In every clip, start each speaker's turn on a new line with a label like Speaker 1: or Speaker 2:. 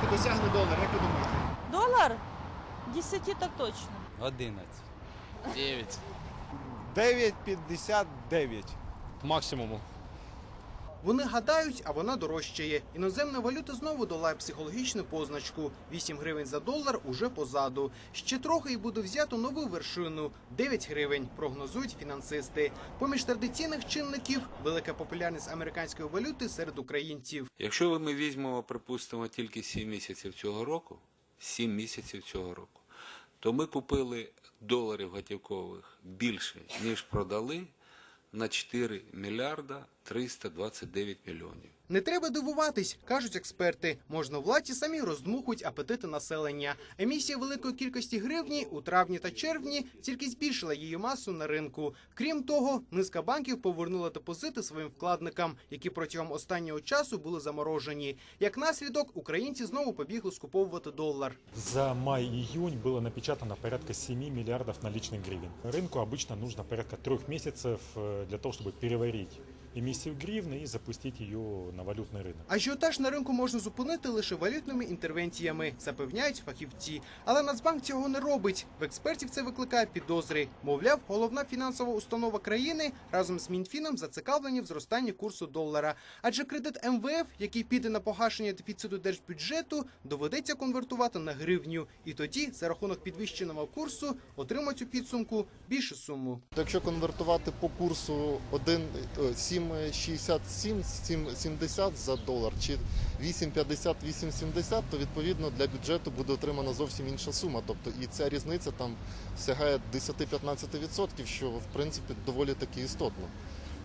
Speaker 1: позначку досягне долар. Як ви думаєте?
Speaker 2: Долар? 10 так точно.
Speaker 3: 11.
Speaker 4: 9.
Speaker 5: 9,59.
Speaker 6: максимуму.
Speaker 1: Вони гадають, а вона дорожчає. Іноземна валюта знову долає психологічну позначку. 8 гривень за долар уже позаду. Ще трохи і буде взято нову вершину 9 гривень. Прогнозують фінансисти. Поміж традиційних чинників велика популярність американської валюти серед українців.
Speaker 7: Якщо ми візьмемо, припустимо, тільки 7 місяців цього року, 7 місяців цього року, то ми купили доларів готівкових більше, ніж продали на 4 мільярда 329 мільйонів.
Speaker 1: Не треба дивуватись, кажуть експерти. Можна владі самі роздмухують апетити населення. Емісія великої кількості гривні у травні та червні тільки збільшила її масу на ринку. Крім того, низка банків повернула депозити своїм вкладникам, які протягом останнього часу були заморожені. Як наслідок, українці знову побігли скуповувати долар.
Speaker 8: За май-июнь было напечатано порядка 7 миллиардов наличных гривен. Рынку обычно нужно порядка трех месяцев э, для того, чтобы переварить емісію гривни і запустити її на валютний ринок.
Speaker 1: Ажіотаж на ринку можна зупинити лише валютними інтервенціями, запевняють фахівці. Але Нацбанк цього не робить. В експертів це викликає підозри. Мовляв, головна фінансова установа країни разом з мінфіном зацікавлені в зростанні курсу долара. Адже кредит МВФ, який піде на погашення дефіциту держбюджету, доведеться конвертувати на гривню. І тоді за рахунок підвищеного курсу отримать у підсумку більшу суму.
Speaker 9: Якщо конвертувати по курсу 1,7 7,67-70 за долар чи 8,50-8,70, то відповідно для бюджету буде отримана зовсім інша сума. Тобто і ця різниця там сягає 10-15%, що в принципі доволі таки істотно.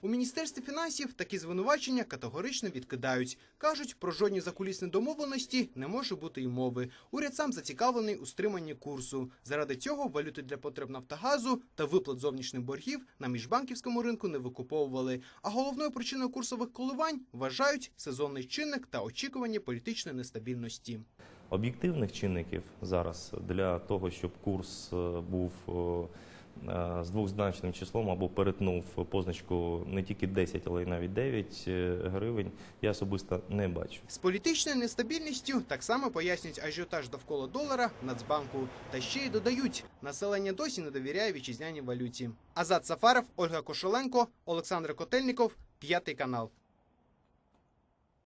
Speaker 1: У міністерстві фінансів такі звинувачення категорично відкидають. кажуть, про жодні закулісні домовленості не може бути й мови. Уряд сам зацікавлений у стриманні курсу. Заради цього валюти для потреб Нафтогазу та виплат зовнішніх боргів на міжбанківському ринку не викуповували. А головною причиною курсових коливань вважають сезонний чинник та очікування політичної нестабільності.
Speaker 10: об'єктивних чинників зараз для того, щоб курс е, був е, з двозначним числом або перетнув позначку не тільки 10, але й навіть 9 е, гривень, я особисто не бачу.
Speaker 1: З політичною нестабільністю так само пояснюють ажіотаж довкола долара Нацбанку. Та ще й додають, населення досі не довіряє вітчизняній валюті. Азат Сафаров, Ольга Кошеленко, Олександр Котельніков, п'ятий канал.